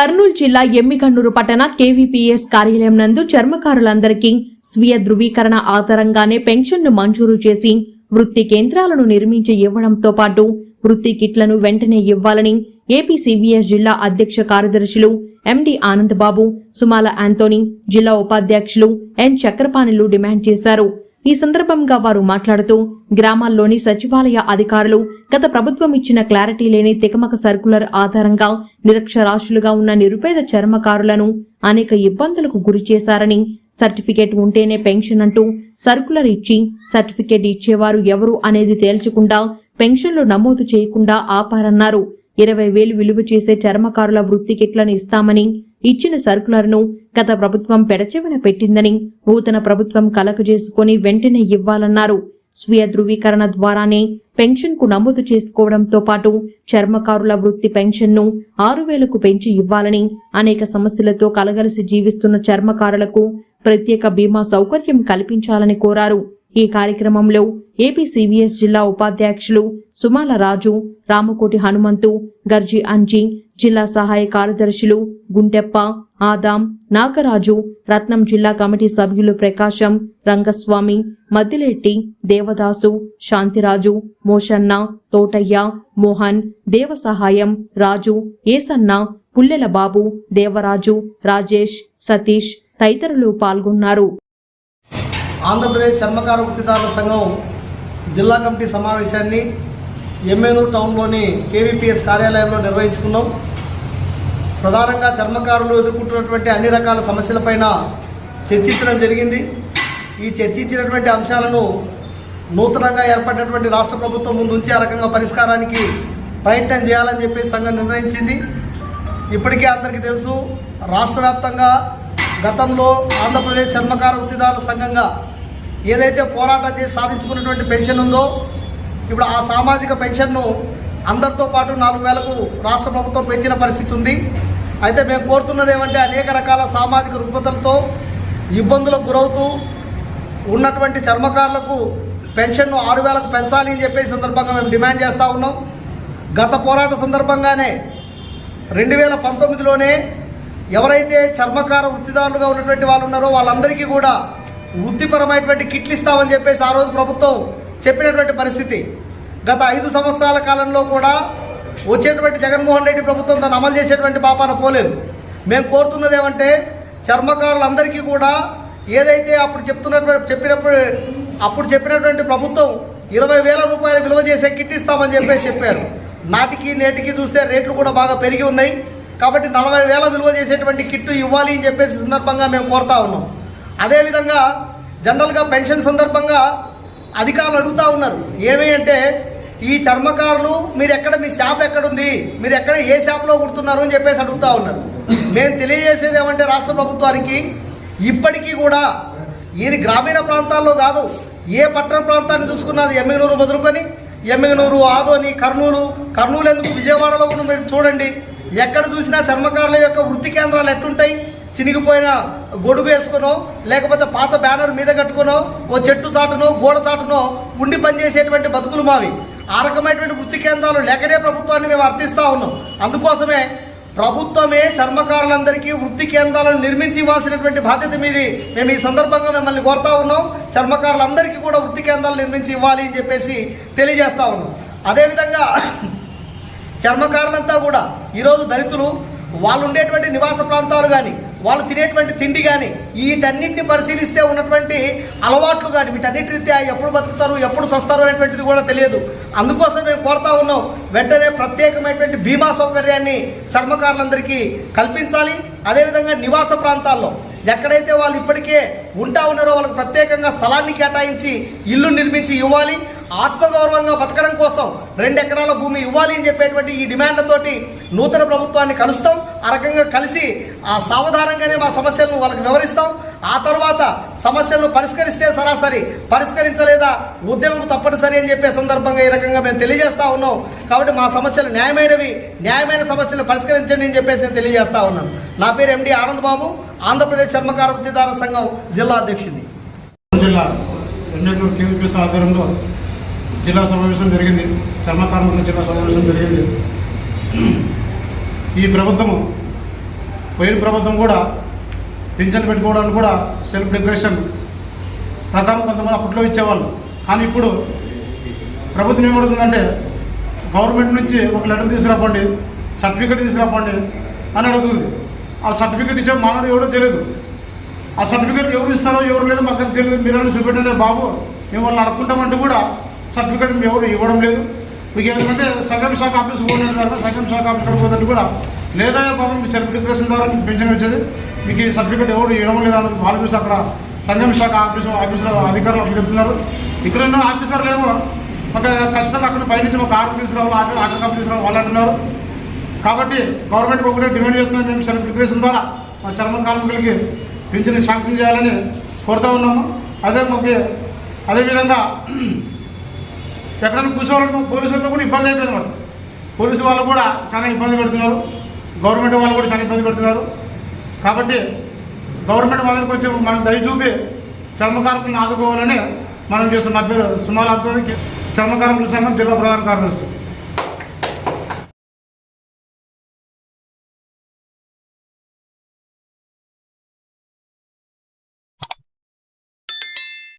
కర్నూలు జిల్లా ఎమ్మిగన్నూరు పట్టణ కేవీపీఎస్ కార్యాలయం నందు చర్మకారులందరికీ స్వీయ ధృవీకరణ ఆధారంగానే పెన్షన్ను మంజూరు చేసి వృత్తి కేంద్రాలను నిర్మించి ఇవ్వడంతో పాటు వృత్తి కిట్లను వెంటనే ఇవ్వాలని ఏపీ సిబిఎస్ జిల్లా అధ్యక్ష కార్యదర్శులు ఎండి ఆనందబాబు సుమాల ఆంటోనీ జిల్లా ఉపాధ్యక్షులు ఎన్ చక్రపాణిలు డిమాండ్ చేశారు. ఈ సందర్భంగా వారు మాట్లాడుతూ గ్రామాల్లోని సచివాలయ అధికారులు గత ప్రభుత్వం ఇచ్చిన క్లారిటీ లేని తికమక సర్కులర్ ఆధారంగా నిరక్షరాస్యులుగా ఉన్న నిరుపేద చర్మకారులను అనేక ఇబ్బందులకు గురి చేశారని సర్టిఫికేట్ ఉంటేనే పెన్షన్ అంటూ సర్కులర్ ఇచ్చి సర్టిఫికేట్ ఇచ్చేవారు ఎవరు అనేది తేల్చకుండా పెన్షన్లు నమోదు చేయకుండా ఆపారన్నారు. ఇరవై వేలు విలువ చేసే చర్మకారుల వృత్తి కిట్లను ఇస్తామని ఇచ్చిన సర్కులర్ను గత ప్రభుత్వం పెడచెవిన పెట్టిందని నూతన ప్రభుత్వం కలకజేసుకుని వెంటనే ఇవ్వాలన్నారు. స్వీయ ధృవీకరణ ద్వారానే పెన్షన్కు నమోదు చేసుకోవడంతో పాటు చర్మకారుల వృత్తి పెన్షన్ను ఆరు వేలకు పెంచి ఇవ్వాలని అనేక సమస్యలతో కలగలిసి జీవిస్తున్న చర్మకారులకు ప్రత్యేక బీమా సౌకర్యం కల్పించాలని కోరారు. ఈ కార్యక్రమంలో ఏపీ సిబిఎస్ జిల్లా ఉపాధ్యక్షులు సుమాల రాజు రామకోటి హనుమంతు గర్జి అంజి జిల్లా సహాయ కార్యదర్శులు గుంటెప్ప ఆదాం నాగరాజు రత్నం జిల్లా కమిటీ సభ్యులు ప్రకాశం రంగస్వామి మద్దిలెట్టి దేవదాసు శాంతిరాజు మోషన్న తోటయ్య మోహన్ దేవసహాయం రాజు ఏసన్న పుల్లెల బాబు దేవరాజు రాజేష్ సతీష్ తదితరులు పాల్గొన్నారు. ఆంధ్రప్రదేశ్ చర్మకార వృత్తిదారుల సంఘం జిల్లా కమిటీ సమావేశాన్ని ఎమ్మెనూరు టౌన్లోని కేవీపీఎస్ కార్యాలయంలో నిర్వహించుకున్నాం. ప్రధానంగా చర్మకారులు ఎదుర్కొంటున్నటువంటి అన్ని రకాల సమస్యలపైన చర్చించడం జరిగింది. ఈ చర్చించినటువంటి అంశాలను నూతనంగా ఏర్పడినటువంటి రాష్ట్ర ప్రభుత్వం ముందుంచి ఆ రకంగా పరిష్కారానికి ప్రయత్నం చేయాలని చెప్పి సంఘం నిర్ణయించింది. ఇప్పటికే అందరికీ తెలుసు రాష్ట్ర వ్యాప్తంగా గతంలో ఆంధ్రప్రదేశ్ చర్మకార వృత్తిదారుల సంఘంగా ఏదైతే పోరాటం చేసి సాధించుకున్నటువంటి పెన్షన్ ఉందో ఇప్పుడు ఆ సామాజిక పెన్షన్ను అందరితో పాటు నాలుగు వేలకు రాష్ట్ర ప్రభుత్వం పెంచిన పరిస్థితి ఉంది. అయితే మేము కోరుతున్నది ఏమంటే అనేక రకాల సామాజిక రుగ్మతలతో ఇబ్బందులకు గురవుతూ ఉన్నటువంటి చర్మకారులకు పెన్షన్ను ఆరు వేలకు పెంచాలి అని చెప్పే సందర్భంగా మేము డిమాండ్ చేస్తూ ఉన్నాం. గత పోరాట సందర్భంగానే రెండు వేల పంతొమ్మిదిలోనే ఎవరైతే చర్మకార వృత్తిదారులుగా ఉన్నటువంటి వాళ్ళు ఉన్నారో వాళ్ళందరికీ కూడా వృత్తిపరమైనటువంటి కిట్లు ఇస్తామని చెప్పేసి ఆ రోజు ప్రభుత్వం చెప్పినటువంటి పరిస్థితి. గత ఐదు సంవత్సరాల కాలంలో కూడా వచ్చేటువంటి జగన్మోహన్ రెడ్డి ప్రభుత్వం తను అమలు చేసేటువంటి పాపాన పోలేదు. మేము కోరుతున్నది ఏమంటే చర్మకారులందరికీ కూడా ఏదైతే అప్పుడు చెప్తున్నటువంటి చెప్పినప్పుడు అప్పుడు చెప్పినటువంటి ప్రభుత్వం ఇరవై వేల రూపాయలు విలువ చేసే కిట్ ఇస్తామని చెప్పేసి చెప్పారు. నాటికి నేటికి చూస్తే రేట్లు కూడా బాగా పెరిగి ఉన్నాయి. కాబట్టి నలభై వేల విలువ చేసేటువంటి కిట్టు ఇవ్వాలి అని చెప్పేసి సందర్భంగా మేము కోరుతా ఉన్నాం. అదేవిధంగా జనరల్గా పెన్షన్ సందర్భంగా అధికారులు అడుగుతూ ఉన్నారు. ఏమి అంటే ఈ చర్మకారులు మీరు ఎక్కడ మీ షాప్ ఎక్కడుంది? మీరు ఎక్కడ ఏ షాప్లో కుడుతున్నారు అని చెప్పేసి అడుగుతా ఉన్నారు. మేము తెలియజేసేది ఏమంటే రాష్ట్ర ప్రభుత్వానికి ఇప్పటికీ కూడా ఇది గ్రామీణ ప్రాంతాల్లో కాదు ఏ పట్టణ ప్రాంతాన్ని చూసుకున్నది ఎమ్మిగనూరు మొదలుకొని ఎమ్మిగనూరు ఆదోని కర్నూలు కర్నూలు ఎందుకు విజయవాడలో కూడా మీరు చూడండి. ఎక్కడ చూసినా చర్మకారుల యొక్క వృత్తి కేంద్రాలు ఎట్లుంటాయి? చినిగిపోయిన గొడుగు వేసుకునో లేకపోతే పాత బ్యానర్ మీద కట్టుకునో ఓ చెట్టు చాటునో గోడ చాటునో ఉండి పనిచేసేటువంటి బతుకులు మావి. ఆ రకమైనటువంటి వృత్తి కేంద్రాలు లేకనే ప్రభుత్వాన్ని మేము అర్థిస్తూ ఉన్నాం. అందుకోసమే ప్రభుత్వమే చర్మకారులందరికీ వృత్తి కేంద్రాలను నిర్మించి ఇవ్వాల్సినటువంటి బాధ్యత మీది. మేము ఈ సందర్భంగా మిమ్మల్ని కోరుతా ఉన్నాం. చర్మకారులందరికీ కూడా వృత్తి కేంద్రాలు నిర్మించి ఇవ్వాలి అని చెప్పేసి తెలియజేస్తా ఉన్నాం. అదేవిధంగా చర్మకారులంతా కూడా ఈరోజు దళితులు వాళ్ళు ఉండేటువంటి నివాస ప్రాంతాలు కానీ వాళ్ళు తినేటువంటి తిండి కానీ వీటన్నిటిని పరిశీలిస్తే ఉన్నటువంటి అలవాట్లు కానీ వీటన్నిటి రీత్యా ఎప్పుడు బతుకుతారు ఎప్పుడు సస్తారు అనేటువంటిది కూడా తెలియదు. అందుకోసం మేము కోరుతా ఉన్నాం వెంటనే ప్రత్యేకమైనటువంటి బీమా సౌకర్యాన్ని చర్మకారులందరికీ కల్పించాలి. అదేవిధంగా నివాస ప్రాంతాల్లో ఎక్కడైతే వాళ్ళు ఇప్పటికే ఉంటా ఉన్నారో వాళ్ళకి ప్రత్యేకంగా స్థలాన్ని కేటాయించి ఇల్లు నిర్మించి ఇవ్వాలి ఆత్మగౌరవంగా బతకడం కోసం రెండు ఎకరాల భూమి ఇవ్వాలి అని చెప్పేటువంటి ఈ డిమాండ్లతోటి నూతన ప్రభుత్వాన్ని కలుస్తాం. ఆ రకంగా కలిసి ఆ సావధానంగానే మా సమస్యలను వాళ్ళకి వివరిస్తాం. ఆ తర్వాత సమస్యలను పరిష్కరిస్తే సరాసరి పరిష్కరించలేదా ఉద్యమం తప్పనిసరి అని చెప్పే సందర్భంగా ఈ రకంగా మేము తెలియజేస్తా ఉన్నాం. కాబట్టి మా సమస్యలు న్యాయమైనవి న్యాయమైన సమస్యలు పరిష్కరించండి అని చెప్పేసి నేను తెలియజేస్తా ఉన్నాను. నా పేరు ఎండి ఆనంద్ బాబు. ఆంధ్రప్రదేశ్ చర్మకార వృత్తిదారుల సంఘం జిల్లా అధ్యక్షుడి జిల్లా ఎన్నెల్లూరు కేవీపీఎస్ ఆధ్వర్యంలో జిల్లా సమావేశం జరిగింది. చర్మ జిల్లా సమావేశం జరిగింది. ఈ ప్రభుత్వము పోయిన ప్రభుత్వం కూడా పింఛన్ పెట్టుకోవడానికి కూడా సెల్ఫ్ డెకరేషన్ ప్రకారం కొంతమంది అప్పట్లో ఇచ్చేవాళ్ళు. కానీ ఇప్పుడు ప్రభుత్వం ఏమడుతుందంటే గవర్నమెంట్ నుంచి ఒక లెటర్ తీసుకురాపండి సర్టిఫికేట్ తీసుకురాపండి అని అడుగుతుంది. ఆ సర్టిఫికేట్ ఇచ్చే మానవుడు ఎవడో తెలియదు. ఆ సర్టిఫికేట్ ఎవరు ఇస్తారో ఎవరు లేదో మాకు తెలియదు. మీరు చూపెట్టండి బాబు. మేము వాళ్ళని అడుక్కుంటామంటే కూడా సర్టిఫికేట్ ఎవరు ఇవ్వడం లేదు. మీకు ఏంటంటే సంఘం శాఖ ఆఫీస్ పోయినారు సంఘం శాఖ ఆఫీస్ పోతుంటే కూడా లేదా బాబు మీ సెల్ఫ్ ద్వారా మీకు పెన్షన్ వచ్చేది. మీకు ఈ సర్టిఫికేట్ ఎవరు ఇవ్వడం లేదు వాళ్ళు చూసి అక్కడ సంఘం శాఖ ఆఫీస్ ఆఫీసులో అధికారులు అక్కడ చెప్తున్నారు. ఇక్కడ ఉన్న ఆఫీసర్లు ఏమో ఒక ఖచ్చితంగా అక్కడ పైనుంచి ఒక ఆర్డర్ తీసుకురావాలి ఆర్డర్ ఆర్డర్ కాపీ తీసుకురావాలి వాళ్ళు అంటున్నారు. కాబట్టి గవర్నమెంట్ ఒకటే డిమాండ్ చేస్తున్నాం మేము సెల్ఫ్ డిక్రేషన్ ద్వారా మా చర్మ కార్మికులకి పింఛన్ శాంక్షన్ చేయాలని కోరుతా ఉన్నాము. అదే మాకు అదేవిధంగా ఎక్కడైనా కూర్చోవాలంటే పోలీసులతో కూడా ఇబ్బంది అయిపోయింది మాకు. పోలీసు వాళ్ళు కూడా చాలా ఇబ్బంది పెడుతున్నారు. గవర్నమెంట్ వాళ్ళు కూడా చాలా ఇబ్బంది పెడుతున్నారు. కాబట్టి గవర్నమెంట్ వాళ్ళకి కొంచెం మనం దయ చూపి చర్మ ఆదుకోవాలని మనం చేస్తున్న. నా పేరు సుమాల ఆధ్వర్యానికి చర్మ సంఘం జిల్లా ప్రధాన కార్యదర్శి.